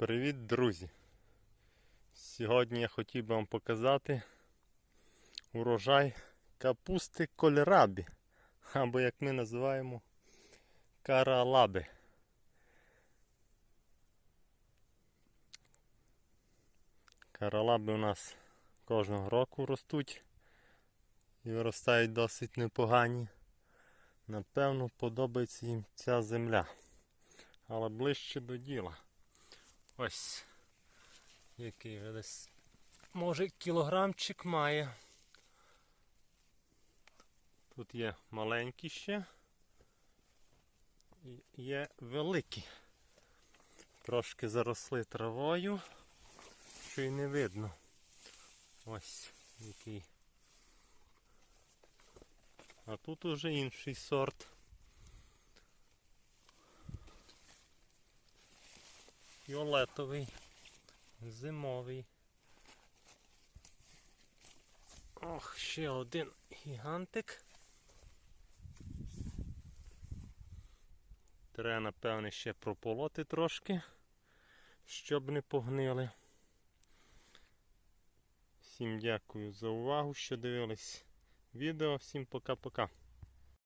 Привіт, друзі! Сьогодні я хотів би вам показати урожай капусти кольрабі, або як ми називаємо каралаби. Каралаби у нас кожного року ростуть і виростають досить непогані. Напевно, подобається їм ця земля. Але ближче до діла. Ось який вже десь може кілограмчик має. Тут є маленькі ще і є великі. Трошки заросли травою, що й не видно. Ось який. А тут уже інший сорт. Фіолетовий, зимовий. Ох, ще один гігантик. Треба, напевне, ще прополоти трошки, щоб не погнили. Всім дякую за увагу, що дивились відео. Всім пока-пока.